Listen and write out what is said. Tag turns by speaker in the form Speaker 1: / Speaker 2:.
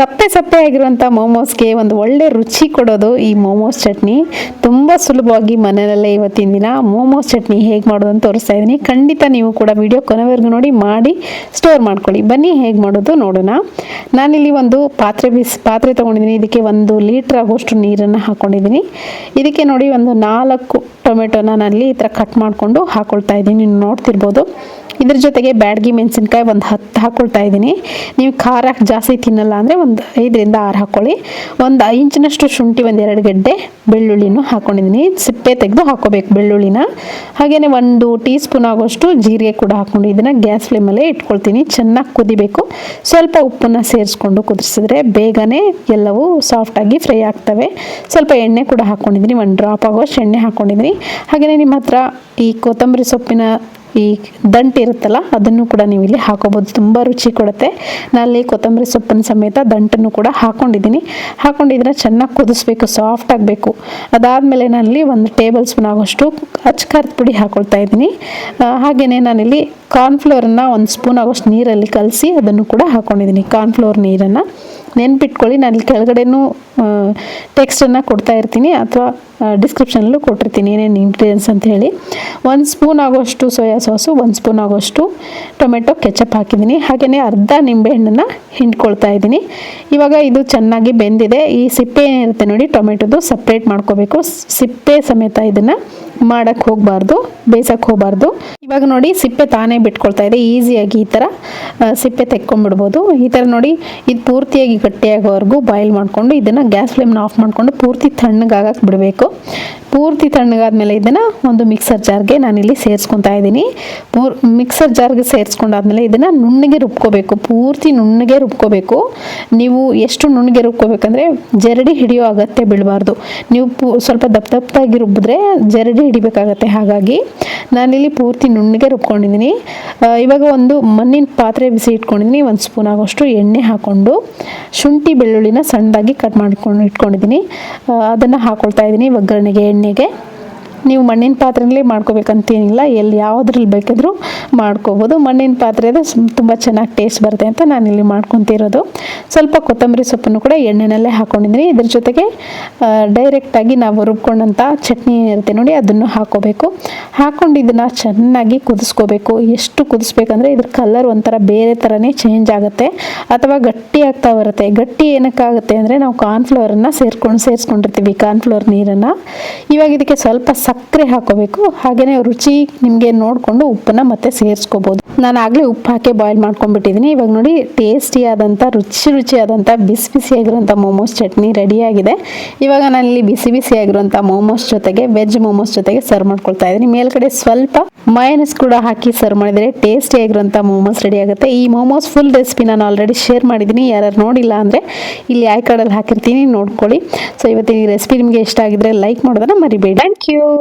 Speaker 1: ಸಪ್ಪೆ ಸಪ್ಪೆ ಆಗಿರುವಂಥ ಮೋಮೋಸ್ಗೆ ಒಂದು ಒಳ್ಳೆ ರುಚಿ ಕೊಡೋದು ಈ ಮೋಮೋಸ್ ಚಟ್ನಿ. ತುಂಬ ಸುಲಭವಾಗಿ ಮನೆಯಲ್ಲೇ ಇವತ್ತಿನ ದಿನ ಮೋಮೋಸ್ ಚಟ್ನಿ ಹೇಗೆ ಮಾಡೋದು ಅಂತ ತೋರಿಸ್ತಾ ಇದ್ದೀನಿ. ಖಂಡಿತ ನೀವು ಕೂಡ ವಿಡಿಯೋ ಕೊನೆವರೆಗೂ ನೋಡಿ, ಮಾಡಿ ಸ್ಟೋರ್ ಮಾಡ್ಕೊಳ್ಳಿ. ಬನ್ನಿ ಹೇಗೆ ಮಾಡೋದು ನೋಡೋಣ. ನಾನಿಲ್ಲಿ ಒಂದು ಪಾತ್ರೆ ಬಿಸಿ, ಪಾತ್ರೆ ತೊಗೊಂಡಿದ್ದೀನಿ. ಇದಕ್ಕೆ ಒಂದು ಲೀಟ್ರ್ ಆಗೋಷ್ಟು ನೀರನ್ನು ಹಾಕ್ಕೊಂಡಿದ್ದೀನಿ ಇದಕ್ಕೆ ನೋಡಿ ಒಂದು ನಾಲ್ಕು ಟೊಮೆಟೊನ ನಾನಲ್ಲಿ ಈ ಥರ ಕಟ್ ಮಾಡಿಕೊಂಡು ಹಾಕ್ಕೊಳ್ತಾ ಇದ್ದೀನಿ. ನೀವು ನೋಡ್ತಿರ್ಬೋದು. ಇದ್ರ ಜೊತೆಗೆ ಬ್ಯಾಡ್ಗಿ ಮೆಣಸಿನ್ಕಾಯಿ ಒಂದು ಹತ್ತು ಹಾಕ್ಕೊಳ್ತಾ ಇದ್ದೀನಿ. ನೀವು ಖಾರ ಜಾಸ್ತಿ ತಿನ್ನಲ್ಲ ಅಂದರೆ ಒಂದು ಐದರಿಂದ ಆರು ಹಾಕ್ಕೊಳ್ಳಿ ಒಂದು ಇಂಚಿನಷ್ಟು ಶುಂಠಿ ಒಂದು ಎರಡು ಗಡ್ಡೆ ಬೆಳ್ಳುಳ್ಳಿನೂ ಹಾಕ್ಕೊಂಡಿದ್ದೀನಿ ಸಿಪ್ಪೆ ತೆಗೆದು ಹಾಕೋಬೇಕು ಬೆಳ್ಳುಳ್ಳಿನ. ಹಾಗೆಯೇ ಒಂದು ಟೀ ಸ್ಪೂನ್ ಆಗೋಷ್ಟು ಜೀರಿಗೆ ಕೂಡ ಹಾಕ್ಕೊಂಡು ಇದನ್ನು ಗ್ಯಾಸ್ ಫ್ಲೇಮಲ್ಲೇ ಇಟ್ಕೊಳ್ತೀನಿ. ಚೆನ್ನಾಗಿ ಕುದಿಬೇಕು. ಸ್ವಲ್ಪ ಉಪ್ಪನ್ನು ಸೇರಿಸ್ಕೊಂಡು ಕುದಿಸಿದ್ರೆ ಬೇಗನೆ ಎಲ್ಲವೂ ಸಾಫ್ಟಾಗಿ ಫ್ರೈ ಆಗ್ತವೆ. ಸ್ವಲ್ಪ ಎಣ್ಣೆ ಕೂಡ ಹಾಕ್ಕೊಂಡಿದ್ದೀನಿ ಒಂದು ಡ್ರಾಪ್ ಆಗೋಷ್ಟು ಎಣ್ಣೆ ಹಾಕ್ಕೊಂಡಿದ್ದೀನಿ ಹಾಗೆಯೇ ನಿಮ್ಮ ಹತ್ರ ಈ ಕೊತ್ತಂಬರಿ ಸೊಪ್ಪಿನ ಈ ದಂಟು ಇರುತ್ತಲ್ಲ, ಅದನ್ನು ಕೂಡ ನೀವು ಇಲ್ಲಿ ಹಾಕೋಬೋದು. ತುಂಬ ರುಚಿ ಕೊಡುತ್ತೆ. ನಾನಲ್ಲಿ ಕೊತ್ತಂಬರಿ ಸೊಪ್ಪಿನ ಸಮೇತ ದಂಟನ್ನು ಕೂಡ ಹಾಕೊಂಡಿದ್ದೀನಿ. ಹಾಕೊಂಡಿದ್ರೆ ಚೆನ್ನಾಗಿ ಕುದಿಸ್ಬೇಕು ಸಾಫ್ಟ್ ಆಗಬೇಕು. ಅದಾದಮೇಲೆ ನಾನಲ್ಲಿ ಒಂದು ಟೇಬಲ್ ಸ್ಪೂನ್ ಆಗೋಷ್ಟು ಅಚ್ಕಾರದ ಪುಡಿ ಹಾಕೊಳ್ತಾ ಇದ್ದೀನಿ. ಹಾಗೆಯೇ ನಾನಿಲ್ಲಿ ಕಾರ್ನ್ಫ್ಲೋರನ್ನು ಒಂದು ಸ್ಪೂನ್ ಆಗೋಷ್ಟು ನೀರಲ್ಲಿ ಕಲಸಿ ಅದನ್ನು ಕೂಡ ಹಾಕ್ಕೊಂಡಿದ್ದೀನಿ ಕಾರ್ನ್ಫ್ಲೋರ್ ನೀರನ್ನು. ನೆನ್ಪಿಟ್ಕೊಳ್ಳಿ, ನಾನು ಕೆಳಗಡೆನೂ ಟೆಕ್ಸ್ಟನ್ನು ಕೊಡ್ತಾ ಇರ್ತೀನಿ ಅಥವಾ ಡಿಸ್ಕ್ರಿಪ್ಷನಲ್ಲೂ ಕೊಟ್ಟಿರ್ತೀನಿ ಏನೇನು ಇಂಗ್ರೀಡಿಯೆಂಟ್ಸ್ ಅಂತ ಹೇಳಿ. ಒಂದು ಸ್ಪೂನ್ ಆಗೋಷ್ಟು ಸೋಯಾ ಸಾಸು ಒಂದು ಸ್ಪೂನ್ ಆಗೋಷ್ಟು ಟೊಮೆಟೊ ಕೆಚಪ್ ಹಾಕಿದ್ದೀನಿ. ಹಾಗೆಯೇ ಅರ್ಧ ನಿಂಬೆಹಣ್ಣನ್ನು ಹಿಂಡ್ಕೊಳ್ತಾ ಇದ್ದೀನಿ. ಇವಾಗ ಇದು ಚೆನ್ನಾಗಿ ಬೆಂದಿದೆ. ಈ ಸಿಪ್ಪೆ ಏನಿರುತ್ತೆ ನೋಡಿ, ಟೊಮೆಟೊದು ಸಪ್ರೇಟ್ ಮಾಡ್ಕೋಬೇಕು. ಸಿಪ್ಪೆ ಸಮೇತ ಇದನ್ನು ಮಾಡೋಕ್ಕೆ ಹೋಗಬಾರ್ದು ಬೇಯಿಸೋಕ್ಕೆ ಹೋಗಬಾರ್ದು. ಇವಾಗ ನೋಡಿ, ಸಿಪ್ಪೆ ತಾನೇ ಬಿಟ್ಕೊಳ್ತಾ ಇದೆ. ಈಸಿಯಾಗಿ ಈ ಥರ ಸಿಪ್ಪೆ ತೆಕ್ಕೊಂಡ್ಬಿಡ್ಬೋದು. ಈ ಥರ ನೋಡಿ, ಇದು ಪೂರ್ತಿಯಾಗಿ ಗಟ್ಟಿಯಾಗೋವರೆಗೂ ಬಾಯ್ಲ್ ಮಾಡಿಕೊಂಡು ಇದನ್ನು ಗ್ಯಾಸ್ ಫ್ಲೇಮ್ನ ಆಫ್ ಮಾಡಿಕೊಂಡು ಪೂರ್ತಿ ತಣ್ಣಗಾಗಕ್ಕೆ ಬಿಡಬೇಕು. ಪೂರ್ತಿ ತಣ್ಣಗಾದ್ಮೇಲೆ ಇದನ್ನು ಒಂದು ಮಿಕ್ಸರ್ ಜಾರ್ಗೆ ನಾನಿಲ್ಲಿ ಸೇರಿಸ್ಕೊತಾ ಇದ್ದೀನಿ. ಪೂರ್, ಮಿಕ್ಸರ್ ಜಾರ್ಗೆ ಸೇರಿಸ್ಕೊಂಡಾದ್ಮೇಲೆ ಇದನ್ನು ನುಣ್ಣಗೆ ರುಬ್ಕೋಬೇಕು. ಪೂರ್ತಿ ನುಣ್ಣಗೆ ರುಬ್ಕೋಬೇಕು. ನೀವು ಎಷ್ಟು ನುಣ್ಣಗೆ ರುಬ್ಕೋಬೇಕಂದ್ರೆ ಜರಡಿ ಹಿಡಿಯೋ ಅಗತ್ಯ ಬೀಳಬಾರ್ದು. ನೀವು ಸ್ವಲ್ಪ ದಪ್ಪ ದಪ್ಪಾಗಿ ರುಬ್ಬಿದ್ರೆ ಜರಡಿ ಹಿಡಿಬೇಕಾಗತ್ತೆ. ಹಾಗಾಗಿ ನಾನಿಲ್ಲಿ ಪೂರ್ತಿ ನುಣ್ಣಗೆ ರುಬ್ಕೊಂಡಿದ್ದೀನಿ. ಇವಾಗ ಒಂದು ಮಣ್ಣಿನ ಪಾತ್ರೆ ಬಿಸಿ ಇಟ್ಕೊಂಡಿದ್ದೀನಿ. ಒಂದು ಸ್ಪೂನ್ ಆಗೋಷ್ಟು ಎಣ್ಣೆ ಹಾಕ್ಕೊಂಡು ಶುಂಠಿ ಬೆಳ್ಳುಳ್ಳಿನ ಸಣ್ಣದಾಗಿ ಕಟ್ ಮಾಡ್ಕೊಂಡು ಇಟ್ಕೊಂಡಿದ್ದೀನಿ. ಅದನ್ನು ಹಾಕ್ಕೊಳ್ತಾ ಇದ್ದೀನಿ ಒಗ್ಗರಣೆಗೆ ಎಣ್ಣೆಗೆ. ನೀವು ಮಣ್ಣಿನ ಪಾತ್ರೆಯಲ್ಲಿ ಮಾಡ್ಕೋಬೇಕಂತೇನಿಲ್ಲ, ಎಲ್ಲಿ ಯಾವುದ್ರಲ್ಲಿ ಬೇಕಾದರೂ ಮಾಡ್ಕೋಬೋದು. ಮಣ್ಣಿನ ಪಾತ್ರೆದು ತುಂಬ ಚೆನ್ನಾಗಿ ಟೇಸ್ಟ್ ಬರುತ್ತೆ ಅಂತ ನಾನು ಇಲ್ಲಿ ಮಾಡ್ಕೊತಿರೋದು ಸ್ವಲ್ಪ ಕೊತ್ತಂಬರಿ ಸೊಪ್ಪನ್ನು ಕೂಡ ಎಣ್ಣೆನಲ್ಲೇ ಹಾಕ್ಕೊಂಡಿದ್ದೀನಿ ಇದ್ರ ಜೊತೆಗೆ ಡೈರೆಕ್ಟಾಗಿ ನಾವು ರುಬ್ಕೊಂಡಂಥ ಚಟ್ನಿ ಏನಿರುತ್ತೆ ನೋಡಿ ಅದನ್ನು ಹಾಕೋಬೇಕು. ಹಾಕ್ಕೊಂಡು ಇದನ್ನು ಚೆನ್ನಾಗಿ ಕುದಿಸ್ಕೋಬೇಕು. ಎಷ್ಟು ಕುದಿಸ್ಬೇಕಂದ್ರೆ ಇದ್ರ ಕಲರ್ ಒಂಥರ ಬೇರೆ ಥರನೇ ಚೇಂಜ್ ಆಗುತ್ತೆ. ಅಥವಾ ಗಟ್ಟಿ ಆಗ್ತಾ ಬರುತ್ತೆ. ಗಟ್ಟಿ ಏನಕ್ಕಾಗುತ್ತೆ ಅಂದರೆ ನಾವು ಕಾರ್ನ್ಫ್ಲವರನ್ನು ಸೇರ್ಕೊಂಡು, ಸೇರಿಸ್ಕೊಂಡಿರ್ತೀವಿ ಕಾರ್ನ್ಫ್ಲವರ್ ನೀರನ್ನು. ಇವಾಗ ಇದಕ್ಕೆ ಸ್ವಲ್ಪ ಸಕ್ಕರೆ ಹಾಕೋಬೇಕು. ಹಾಗೆಯೇ ರುಚಿ ನಿಮಗೆ ನೋಡಿಕೊಂಡು ಉಪ್ಪನ್ನು ಮತ್ತೆ ಸೇರಿಸ್ಕೋಬೋದು. ನಾನು ಆಗಲೇ ಉಪ್ಪು ಹಾಕಿ ಬಾಯ್ಲ್ ಮಾಡ್ಕೊಂಡ್ಬಿಟ್ಟಿದ್ದೀನಿ ಇವಾಗ ನೋಡಿ ಟೇಸ್ಟಿಯಾದಂಥ ರುಚಿ ರುಚಿಯಾದಂಥ ಬಿಸಿ ಬಿಸಿಯಾಗಿರುವಂಥ ಮೋಮೋಸ್ ಚಟ್ನಿ ರೆಡಿಯಾಗಿದೆ. ಇವಾಗ ನಾನು ಇಲ್ಲಿ ಬಿಸಿ ಬಿಸಿಯಾಗಿರುವಂಥ ಮೋಮೋಸ್ ಜೊತೆಗೆ ವೆಜ್ ಮೋಮೋಸ್ ಜೊತೆಗೆ ಸರ್ವ್ ಮಾಡ್ಕೊಳ್ತಾ ಇದ್ದೀನಿ. ಮೇಲ್ಗಡೆ ಸ್ವಲ್ಪ ಮಯನಸ್ ಕೂಡ ಹಾಕಿ ಸರ್ವ್ ಮಾಡಿದರೆ ಟೇಸ್ಟಿಯಾಗಿರುವಂಥ ಮೋಮೋಸ್ ರೆಡಿ ಆಗುತ್ತೆ. ಈ ಮೋಮೋಸ್ ಫುಲ್ ರೆಸಿಪಿ ನಾನು ಆಲ್ರೆಡಿ ಶೇರ್ ಮಾಡಿದ್ದೀನಿ ಯಾರು ನೋಡಿಲ್ಲ ಅಂದರೆ ಇಲ್ಲಿ ಐ ಹಾಕಿರ್ತೀನಿ. ನೋಡ್ಕೊಳ್ಳಿ. ಸೊ ಇವತ್ತಿನ ಈ ರೆಸಿಪಿ ನಿಮಗೆ ಇಷ್ಟ ಆಗಿದ್ರೆ ಲೈಕ್ ಮಾಡೋದನ್ನ ಮರಿಬೇಡಿ. Thank you